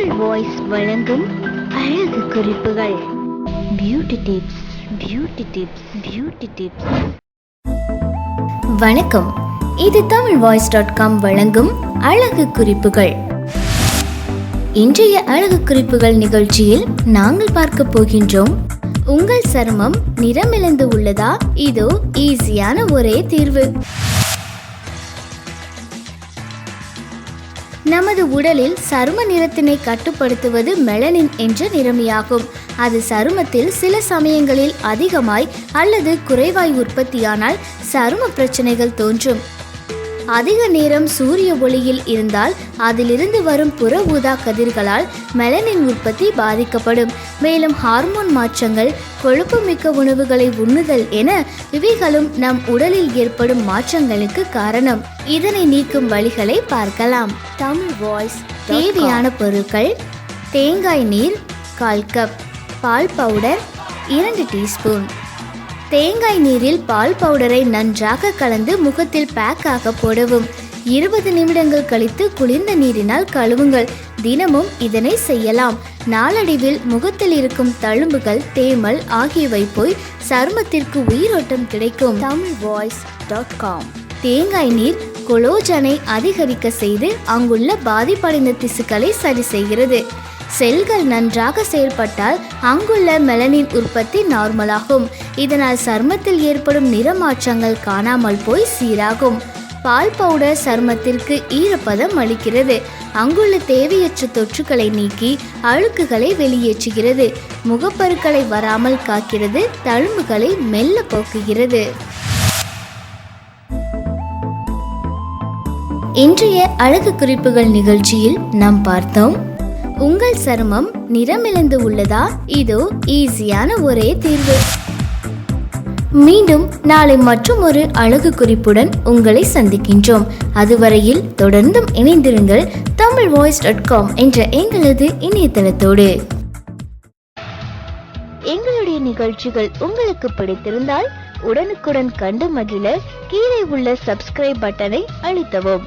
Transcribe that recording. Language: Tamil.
தமிழ் வாய்ஸ் வழங்கும் அழகு குறிப்புகள். Beauty tips beauty tips beauty tips வணக்கம். இது தமிழ் வாய்ஸ் டாட் காம் வழங்கும் அழகு குறிப்புகள். இன்றைய அழகு குறிப்புகள் நிகழ்ச்சியில் நாங்கள் பார்க்க போகின்றோம். உங்கள் சருமம் நிறமிழந்து உள்ளதா? இதோ ஈஸியான ஒரே தீர்வு. நமது உடலில் சரும நிறத்தினை கட்டுப்படுத்துவது மெலனின் என்ற நிறமியாகும். அது சருமத்தில் சில சமயங்களில் அதிகமாய் அல்லது குறைவாய் உற்பத்தியானால் சரும பிரச்சனைகள் தோன்றும். அதிக நேரம் சூரிய ஒளியில் இருந்தால் அதிலிருந்து வரும் புற ஊதா கதிர்களால் மெலனின் உற்பத்தி பாதிக்கப்படும். மேலும் ஹார்மோன் மாற்றங்கள் கொழுப்புமிக்க உணவுகளை உண்ணுதல் என இவைகளும் நம் உடலில் ஏற்படும் மாற்றங்களுக்கு காரணம். இதனை நீக்கும் வழிகளை பார்க்கலாம். தமிழ் வாய்ஸ் தேவையான பொருட்கள் தேங்காய் நீர் கால் கப் பால் பவுடர் இரண்டு டீஸ்பூன் தேங்காய் நீரில் பால் பவுடரை நன்றாக கலந்து முகத்தில் பேக்காக போடவும். இருபது நிமிடங்கள் கழித்து குளிர்ந்த நீரினால் கழுவுங்கள். தினமும் இதனை செய்யலாம். நாளடைவில் முகத்தில் இருக்கும் தழும்புகள் தேமல் ஆகியவை போய் சருமத்திற்கு உயிரோட்டம் கிடைக்கும். Tamil voice dot com. தேங்காய் நீர் கொலோஜனை அதிகரிக்க செய்து அங்குள்ள பாதிப்படைந்த திசுக்களை சரி செய்கிறது. செல்கள் நன்றாக செயல்பட்டால் அங்குள்ள மெலனின் உற்பத்தி நார்மலாகும். இதனால் சருமத்தில் ஏற்படும் நிறமாற்றங்கள் காணாமல் போய் சீராகும். பால் பவுடர் சருமத்திற்கு ஈரப்பதம் அளிக்கிறது. அங்குள்ள தேவையற்ற தொற்றுகளை நீக்கி அழுக்குகளை வெளியேற்றுகிறது. முகப்பருக்களை வராமல் காக்கிறது தழும்புகளை மெல்ல போக்குகிறது. இன்றைய அழகு குறிப்புகள் நிகழ்ச்சியில் நாம் பார்த்தோம் உங்கள் சருமம் நிறமிழந்து உள்ளதா? இதோ ஈஸியான ஒரே தீர்வு. மீண்டும் நாளை மற்றும் ஒரு அழகு குறிப்புடன் உங்களை சந்திக்கின்றோம். அதுவரையில் தொடர்ந்தும் இணைந்திருங்கள் தமிழ் வாய்ஸ் டாட் காம் என்ற எங்களது இணையதளத்தோடு. எங்களுடைய நிகழ்ச்சிகள் உங்களுக்கு பிடித்திருந்தால் உடனுக்குடன் கண்டு மகிழ கீழே உள்ள சப்ஸ்கிரைப் பட்டனை அழுத்தவும்.